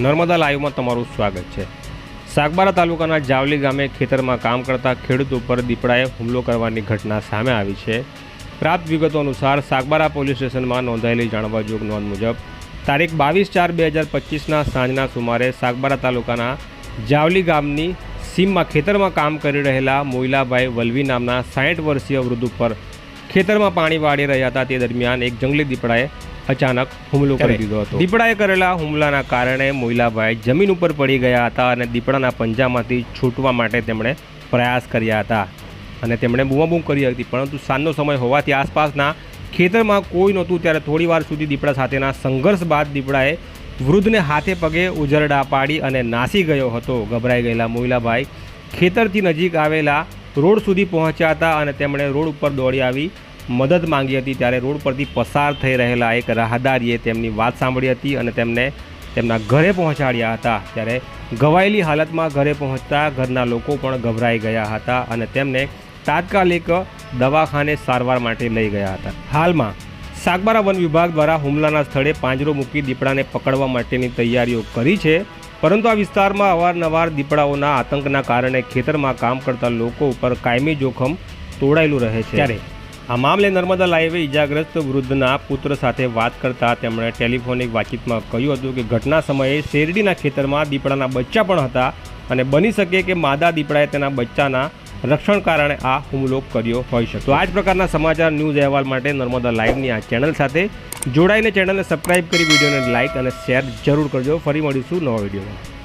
નર્મદા લાઈવમાં તમારું સ્વાગત છે. સાગબારા તાલુકાના જાવલી ગામે ખેતરમાં કામ કરતા ખેડૂત ઉપર દીપડાએ હુમલો કરવાની ઘટના સામે આવી છે. પ્રાપ્ત વિગતો અનુસાર સાગબારા પોલીસ સ્ટેશનમાં નોંધાયેલી જાણવાજોગ નોંધ મુજબ તારીખ બાવીસ ચાર બે હજાર પચીસના સાંજના સુમારે સાગબારા તાલુકાના જાવલી ગામની સીમમાં ખેતરમાં કામ કરી રહેલા મોઈલાભાઈ વલવી નામના સાઠ વર્ષીય વૃદ્ધ ઉપર ખેતરમાં પાણી વાળી રહ્યા હતા. તે દરમિયાન એક જંગલી દીપડાએ અચાનક હુમલો કરી દીધો હતો. દીપડાએ કરેલા હુમલાના કારણે મોઈલાભાઈ જમીન ઉપર પડી ગયા હતા અને દીપડાના પંજામાંથી છૂટવા માટે તેમણે પ્રયાસ કર્યા હતા અને તેમણે બૂમાબૂમ કરી હતી. પરંતુ સાંજનો સમય હોવાથી આસપાસના ખેતરમાં કોઈ નહોતું. ત્યારે થોડી વાર સુધી દીપડા સાથેના સંઘર્ષ બાદ દીપડાએ વૃદ્ધને હાથે પગે ઉજરડા પાડી અને નાસી ગયો હતો. ગભરાઈ ગયેલા મોઈલાભાઈ ખેતરથી નજીક આવેલા રોડ સુધી પહોંચ્યા હતા અને તેમણે રોડ ઉપર દોડી આવી મદદ માંગી હતી ત્યારે રોડ પરથી પસાર થઈ રહેલા એક રાહદારીએ તેમની વાત સાંભળી હતી અને તેમને તેમના ઘરે પહોંચાડ્યા હતા. ત્યારે ઘવાયેલી હાલતમાં ઘરે પહોંચતા ઘરના લોકો પણ ગભરાઈ ગયા હતા અને તેમને તાત્કાલિક દવાખાને સારવાર માટે લઈ ગયા હતા. હાલમાં સાગબારા વન વિભાગ દ્વારા હુમલાના સ્થળે પાંજરો મૂકી દીપડાને પકડવા માટેની તૈયારીઓ કરી છે, પરંતુ આ વિસ્તારમાં અવારનવાર દીપડાઓના આતંકના કારણે ખેતરમાં કામ કરતા લોકો ઉપર કાયમી જોખમ તોડાયેલું રહે છે. ત્યારે આ મામલે નર્મદા લાઈવે ઇજાગ્રસ્ત વૃદ્ધના પુત્ર સાથે વાત કરતા તેમણે ટેલિફોનિક વાતચીતમાં કહ્યું હતું કે ઘટના સમયે શેરડીના ખેતરમાં દીપડાના બચ્ચા પણ હતા અને બની શકે કે માદા દીપડાએ તેના બચ્ચાના રક્ષણ કારણે આ હુમલો કર્યો હોઈ શકે. તો આ જ પ્રકારના સમાચાર ન્યૂઝ અહેવાલ માટે નર્મદા લાઈવની આ ચેનલ સાથે જોડાઈને ચેનલને સબસ્ક્રાઇબ કરી વિડીયોને લાઇક અને શેર જરૂર કરજો. ફરી મળીશું નવા વિડીયોમાં.